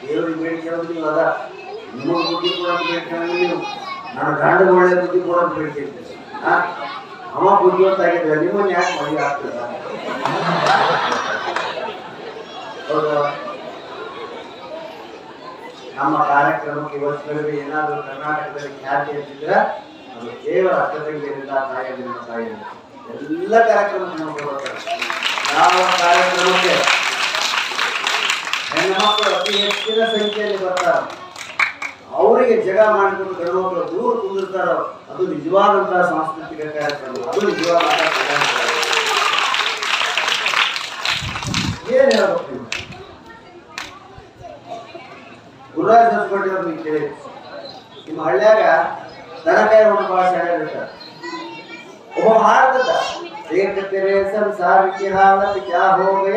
ದೇವ್ರಿಗೆ ಬೇಡಿಕೊಳ್ಳೋದು ನೀವು ಅದ. ನಿಮಗೆ ಬುದ್ಧಿ ಕೊಡೋದು ಬೇಡ್ಕೊಂಡು ನೀವು. ನನ್ನ ಗಂಡ ಒಳ್ಳೆ ಬುದ್ಧಿ ಕೊಡೋದು ಬೇಡ್ಕೊಳ್ತೀವಿ ಹಾ, ಅವ ಬುದ್ಧಿವಂತಾಗಿದ್ರೆ ನಿಮ್ಮನ್ನ ಯಾಕೆ ಮದುವೆ ಆಗ್ತದ? ನಮ್ಮ ಕಾರ್ಯಕ್ರಮಕ್ಕೆ ಇವತ್ತಿನಲ್ಲಿ ಏನಾದರೂ ಕರ್ನಾಟಕದಲ್ಲಿ ಖ್ಯಾತಿ ಅಂತಿದ್ರೆ ಅದು ಕೇವಲ ಅಕ್ಕತಂಗಿಯರಿಂದ ತಾಯಿಯಿಂದ ತಾಯಿಯಿಂದ ಎಲ್ಲ ಕಾರ್ಯಕ್ರಮಕ್ಕೆ ನಾವು ಯಾವ ಕಾರ್ಯಕ್ರಮಕ್ಕೆ? ಮಕ್ಕಳು ಅತಿ ಹೆಚ್ಚಿನ ಸಂಖ್ಯೆಯಲ್ಲಿ ಬರ್ತಾರೆ. ಅವರಿಗೆ ಜಗ ಮಾಡಿಕೊಂಡು ಗಂಡು ಮಕ್ಕಳು ದೂರ ಕುಂದಿರ್ತಾರೋ, ಅದು ನಿಜವಾದಂತಹ ಸಾಂಸ್ಕೃತಿಕ ಕಾರ್ಯಕ್ರಮ. ಅದು ನಿಜವಾದಂತಹ ಏನ್ ಹೇಳ್ಬೇಕು ಗುರುರಾಜ್ ಹಸ್ಕೋಟಿ ಅವ್ರು ನೀವು ಕೇಳಿ. ನಿಮ್ಮ ಹಳ್ಳ್ಯಾಗ ದನಕಾಯಿ ಒಂದು ಭಾಳ ಶಾಲೆ ಇರ್ತಾರೆ. ಒಬ್ಬ ಹಾಡ್ತದ ಏಕತೆರೆ ಸಂಸಾರಕ್ಕೆ ಹಾಲಕ್ಕೆ ಕ್ಯಾ ಹೋಗೇ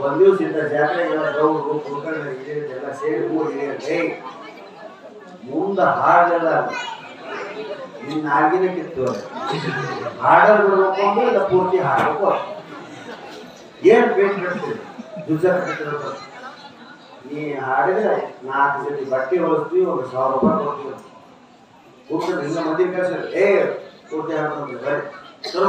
ಒಂದ್ ದಿವಸ ಇಂದ ಜಾತ್ರೆ ಗೌರು ಕುಡ್ಕೊಂಡು ಎಲ್ಲ ಸೇರಿ ಏ, ಮುಂದ ಹಾಡೆಲ್ಲ ನಿನ್ನ ಆಗಿನ ಕಿತ್ತು ಹಾಡಲ್ ಬಿಡ್ಬೇಕು ಇಲ್ಲ ಪೂರ್ತಿ ಹಾಡಬೇಕು ಏನ್ ಬೇಕು ಹೇಳ್ತೀವಿ ನೀ ಹಾಡಿದ್ರೆ ನಾಲ್ಕು ಜೊತೆ ಬಟ್ಟೆ ಹೊಲಿಸ್ತೀವಿ, ಒಂದು ಸಾವಿರ ರೂಪಾಯಿ ಕೊಡ್ತೀವಿ ಕೂತ್ಕೊಂಡು ಹಿಂಗ ಮಂದಿ ಕಳ್ಸಿ ಏ, ಪೂರ್ತಿ ಹಾಡ್ಕೊಂಡು ಬರ್ರಿ ಶುರು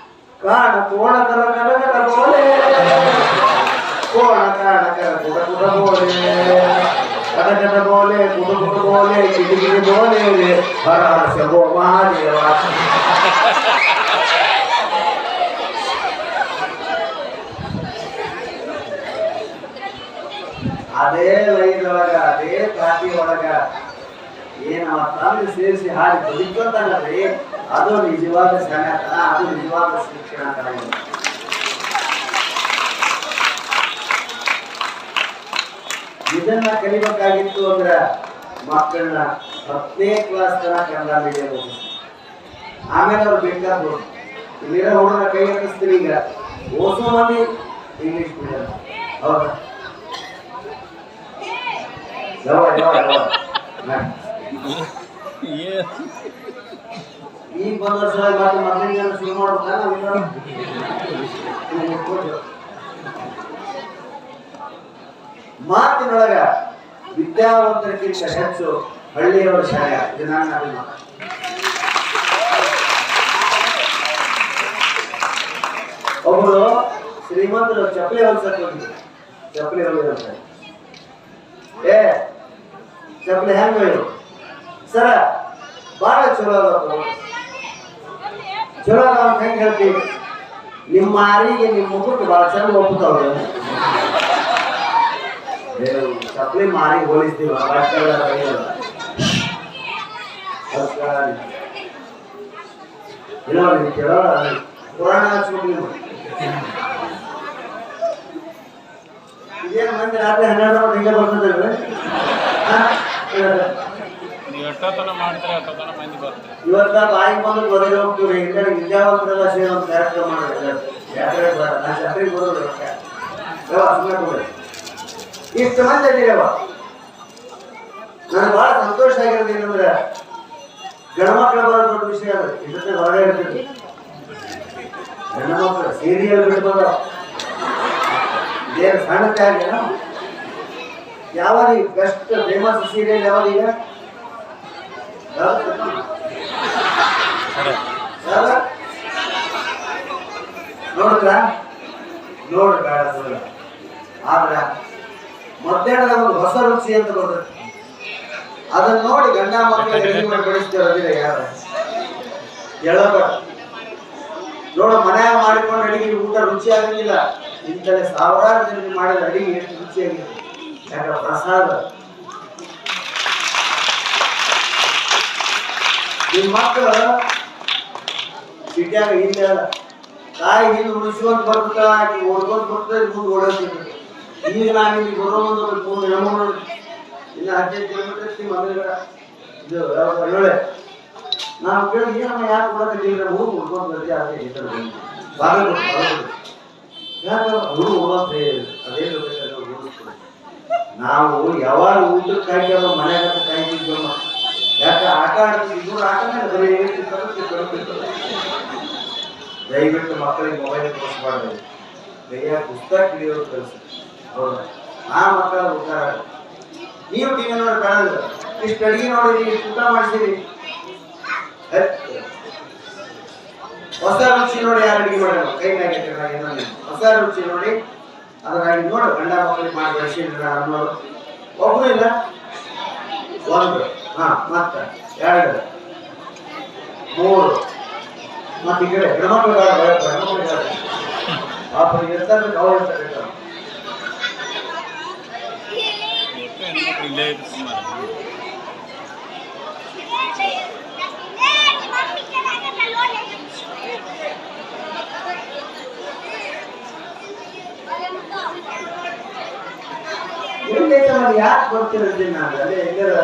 காண போன கர கர கர போலே. போன காண கர குட குட போலே. கட கட போலே குடு குடு போலே கிடு கிடு போலே. வராச கோமாதேவா அதே லைன் ஒழக அதே காட்டி ஒழக ಏನ್ ಅವ ತಂದು ಸೇರಿಸಿ ಹಾಡಿ ಬದುಕೊಂತಾನಲ್ರಿ ಅದು ನಿಜವಾದ ಸಣ್ಣ ಅದು ನಿಜವಾದ ಶಿಕ್ಷಣ ಇದನ್ನ ಕಲಿಬೇಕಾಗಿತ್ತು ಅಂದ್ರ ಮಕ್ಕಳನ್ನ ಹತ್ತನೇ ಕ್ಲಾಸ್ ತನಕ ಕನ್ನಡ ಮೀಡಿಯಂ ಆಮೇಲೆ ಅವ್ರು ಬೇಕಾದ್ರು. ಇಲ್ಲಿರೋ ಹುಡುಗರ ಕೈ ಹಾಕಿಸ್ತೀವಿ ಈಗ. ಓಸೋ ಮಂದಿ ಇಂಗ್ಲಿಷ್ ಮೀಡಿಯಂ ಹೌದಾ? ಯಾವ ಯಾವ ಯಾವ ಈಗ ಬಂದ ವರ್ಷ ಮತ್ತೆ ಮೊದಲಿಗೆ ಶುರು ಮಾಡ್ಬೇಕಾ ನಾವಿಲ್ಲ ಮಾತಿನೊಳಗ ವಿದ್ಯಾವಂತರಿಗಿಂತ ಹೆಚ್ಚು ಹಳ್ಳಿಯವರ ಶಾಲೆ ಇದು ನನ್ನ ಅಭಿಮತ ಒಬ್ಬರು ಶ್ರೀಮಂತರು ಚಪ್ಪಲಿ ಹೊಲ್ಸಕ್ ಹೋಗಿದ್ರು ಚಪ್ಪಲಿ ಹೊಲಿದಂತೆ ಏ, ಚಪ್ಪಲಿ ಹೆಂಗ್ ಹೊಯ್ದು ಸರ ಬಹಳ ಚಲೋ ಅದ ಚಲೋ ಅದ ಅಂತ ಹೆಂಗ್ ಹೇಳ್ತೀವಿ ನಿಮ್ಮ ಮಾರಿಗೆ ನಿಮ್ಮ ಮುಖಕ್ಕೆ ಭಾಳ ಚಂದ ಒಪ್ಪುತ್ತಾವ್ರೆ ಚಪ್ಪಲಿ ಮಾರಿಗೆ ಹೋಲಿಸ್ತೀವಿ ಏನೋ ನೀವು ಕೇಳೋ ಇದೇನು ಮಂದಿ ರಾತ್ರಿ ಹನ್ನೆರಡು ಹಿಂಗೆ ಬರ್ತದಲ್ರಿ ಹಾ? ಮಾಡ್ತಾರೆ ಅಷ್ಟೊತ್ತನ ಮಂದಿ ಬರ್ತಾರೆ? ಇವತ್ತ ಬಾಯಿ ಬಂದು ಬರೀ ಹೋಗ್ತೀವಿ ಹಿಂದೆ ವಿದ್ಯಾವಂತರೆಲ್ಲ ಸೇರಿ ಒಂದು ಕಾರ್ಯಕ್ರಮ ಮಾಡಿದ್ರೆ. ಯಾಕಂದ್ರೆ ಬರ ನಾ ಜಾತ್ರೆಗೆ ಬರೋದು ಇಷ್ಟು ಮಂದಿ ಅಲ್ಲಿರವ ನನಗೆ ಬಹಳ ಸಂತೋಷ ಆಗಿರೋದು ಏನಂದ್ರೆ ಗಂಡ್ಮಕ್ಳು ಬರೋ ದೊಡ್ಡ ವಿಷಯ ಅದು. ಇದಕ್ಕೆ ಹೊರಗೆ ಇರ್ತೀವಿ. ಗಣಮಕ್ಕಳು ಸೀರಿಯಲ್ ಬಿಡ್ಬೋದು. ಬರೋ ಏನು ಸಣ್ಣ ಯಾವ ಯಾವಾಗ ಬೆಸ್ಟ್ ಫೇಮಸ್ ಸೀರಿಯಲ್ ಯಾವಾಗ ಈಗ? ನೋಡಿದ್ರ? ನೋಡ್ರಿ ಬೇಡ ಆದ್ರ ಮಧ್ಯಾಹ್ನದ ಒಂದು ಹೊಸ ರುಚಿ ಅಂತ ಬರ್ತದೆ ಅದನ್ನ ನೋಡಿ ಗಂಡ ಅಡಿಗೆ ಮಾಡಿ ಯಾರು? ಹೇಳಬೇಡ ನೋಡು ಮನ್ಯಾಗ ಮಾಡಿಕೊಂಡು ಅಡಿಗೆ ಊಟ ರುಚಿ ಆಗಂಗಿಲ್ಲ. ಇಂಥಲ್ಲಿ ಸಾವಿರಾರು ಜನರಿಗೆ ಮಾಡಿದ ಅಡಿಗೆ ಎಷ್ಟು ರುಚಿಯಾಗಿದೆ ಯಾಕಂದ್ರೆ ಪ್ರಸಾದ. ನಿಮ್ಮ ಮಕ್ಕಳು ಸಿಟಿಯಾಗ ಇಲ್ಲ ತಾಯಿ ಹಿಂದೆ ಉಳಿಸ್ಕೊಂತ ಬರ್ತಾಳ ಆಕಿ ಓಡ್ಕೊಂತ ಬರ್ತದೆ ಮುಂದೆ ಓಡೋದಿಲ್ಲ ಈಗ ನಾನು ಇಲ್ಲಿ ಬರೋ ಒಂದು ಮೂರು ಇಲ್ಲ ಹದಿನೈದು ಕಿಲೋಮೀಟರ್ ಮದುವೆ ನಾವು ಕೇಳಿ ಏನಮ್ಮ ಯಾಕೆ ಕೊಡೋದಿಲ್ಲ? ಹೋಗಿ ಬರ್ತೀವಿ ಅದೇ ಈ ಬಂದು. ಬಾಗಿಲು ಯಾಕೆ ಹುಡುಗ ಹೋಗೋದು ಅದೇ ನಾವು ಯಾವಾಗ ಊಟಕ್ಕೆ ಕಾಯ್ತಾರೋ ಮನೆಯಾಗ ಕಾಯ್ತಿದ್ವಮ್ಮ ಯಾಕೆ ಆಟ ಆಡ್ತೀವಿ ಇವ್ರು ಆಟನೇ ಬರೀ. ದಯವಿಟ್ಟು ಮಕ್ಕಳಿಗೆ ಮೊಬೈಲ್ ಮಾಡಬೇಕು ಕೈಯಾಗ ಪುಸ್ತಕ ಹಿಡಿಯೋದು ಕೆಲಸ ಹೌದಾ? ಆ ಮಕ್ಕಳ ಉದ್ದಾರ ನೀವು ಟಿ ವಿ ನೋಡಿ ಕಾಣಲ್ಲ. ಇಷ್ಟು ಅಡಿಗೆ ನೋಡಿ ಇಷ್ಟು ಊಟ ಮಾಡಿಸಿರಿ ಹೊಸ ರುಚಿ ನೋಡಿ ಯಾರು ಅಡಿಗೆ ಮಾಡಿ ಕೈ ಮ್ಯಾಗೆ ಏನೋ ಇಲ್ಲ. ಹೊಸ ರುಚಿ ನೋಡಿ. ಅದರಾಗಿ ನೋಡು ಗಂಡ ಮಕ್ಕಳಿಗೆ ಮಾಡಿ ಬೆಳೆಸಿ ಅನ್ನೋದು ಒಬ್ಬರು ಇಲ್ಲ? ಒಂದು. ಹಾ ಎರಡು ಮೂರು ಮತ್ತೆ ಈ ಕಡೆ ಹೆಣ್ಮಕ್ಳು ಬೇಡ, ಬೇಡ, ಹೆಣ್ಮಕ್ಳು ಬೇಡ. ಪಾಪ ಇರ್ತಾರೆ ಅವ್ರು ಇರ್ತಾರೆ ಯಾಕೆ ಬರ್ತಿರೋದಿಲ್ಲ ಅಲ್ಲೇ ಎಲ್ಲರ